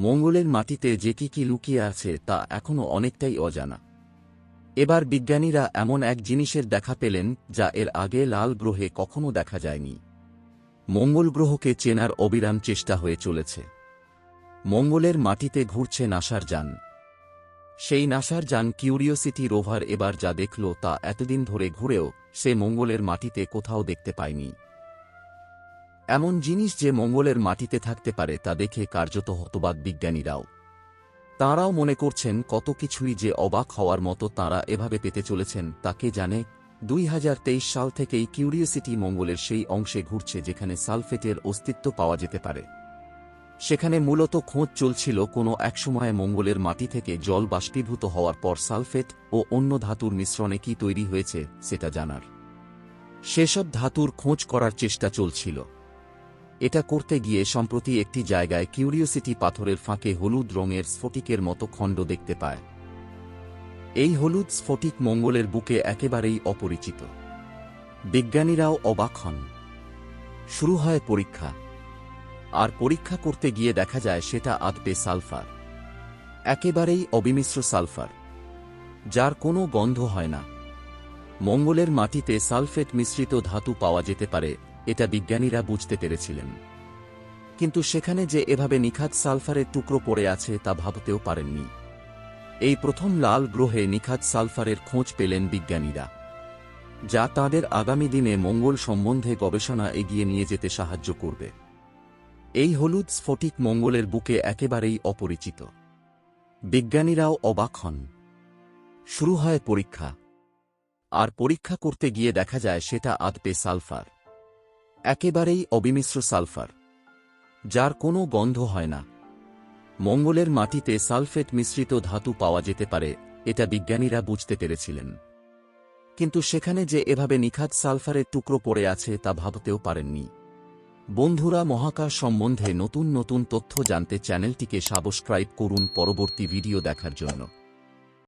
মঙ্গলের মাটিতে যে কি কি লুকিয়ে আছে তা এখনও অনেকটাই অজানা। এবার বিজ্ঞানীরা এমন এক জিনিসের দেখা পেলেন, যা এর আগে লাল গ্রহে কখনো দেখা যায়নি। মঙ্গল গ্রহকে চেনার অবিরাম চেষ্টা হয়ে চলেছে। মঙ্গলের মাটিতে ঘুরছে নাসার যান। সেই নাসার যান কিউরিওসিটি রোভার এবার যা দেখল তা এতদিন ধরে ঘুরেও সে মঙ্গলের মাটিতে কোথাও দেখতে পায়নি। এমন জিনিস যে মঙ্গলের মাটিতে থাকতে পারে তা দেখে কার্যত হতবাক বিজ্ঞানীরাও। তাঁরাও মনে করছেন কত কিছুই যে অবাক হওয়ার মতো তাঁরা এভাবে পেতে চলেছেন তাকে জানে? দুই হাজার তেইশ সাল থেকেই কিউরিওসিটি মঙ্গলের সেই অংশে ঘুরছে যেখানে সালফেটের অস্তিত্ব পাওয়া যেতে পারে। সেখানে মূলত খোঁজ চলছিল কোনো একসময়ে মঙ্গলের মাটি থেকে জল বাষ্পীভূত হওয়ার পর সালফেট ও অন্য ধাতুর মিশ্রণে কি তৈরি হয়েছে সেটা জানার। সেসব ধাতুর খোঁজ করার চেষ্টা চলছিল। এটা করতে গিয়ে সম্প্রতি একটি জায়গায় কিউরিওসিটি পাথরের ফাঁকে হলুদ রঙের স্ফটিকের মতো খণ্ড দেখতে পায়। এই হলুদ স্ফটিক মঙ্গলের বুকে একেবারেই অপরিচিত। বিজ্ঞানীরাও অবাক হন। শুরু হয় পরীক্ষা। আর পরীক্ষা করতে গিয়ে দেখা যায় সেটা আদপে সালফার। একেবারেই অবিমিশ্র সালফার। যার কোনো গন্ধ হয় না। মঙ্গলের মাটিতে সালফেট মিশ্রিত ধাতু পাওয়া যেতে পারে এটা বিজ্ঞানীরা বুঝতে পেরেছিলেন। কিন্তু সেখানে যে এভাবে নিখাত সালফারের টুকরো পড়ে আছে তা ভাবতেও পারেননি। এই প্রথম লাল গ্রহে নিখাত সালফারের খোঁজ পেলেন বিজ্ঞানীরা, যা তাদের আগামী দিনে মঙ্গল সম্বন্ধে গবেষণা এগিয়ে নিয়ে যেতে সাহায্য করবে। এই হলুদ স্ফটিক মঙ্গলের বুকে একেবারেই অপরিচিত। বিজ্ঞানীরাও অবাক হন। শুরু হয় পরীক্ষা। আর পরীক্ষা করতে গিয়ে দেখা যায় সেটা আদপে সালফার। একেবারেই অবিমিশ্র সালফার, যার কোনো গন্ধ হয় না। মঙ্গলের মাটিতে সালফেট মিশ্রিত ধাতু পাওয়া যেতে পারে, এটা বিজ্ঞানীরা বুঝতে পেরেছিলেন। কিন্তু সেখানে যে এভাবে নিখাত সালফারের টুকরো পড়ে আছে তা ভাবতেও পারেননি। বন্ধুরা, মহাকাশ সম্বন্ধে নতুন নতুন তথ্য জানতে চ্যানেলটিকে সাবস্ক্রাইব করুন পরবর্তী ভিডিও দেখার জন্য।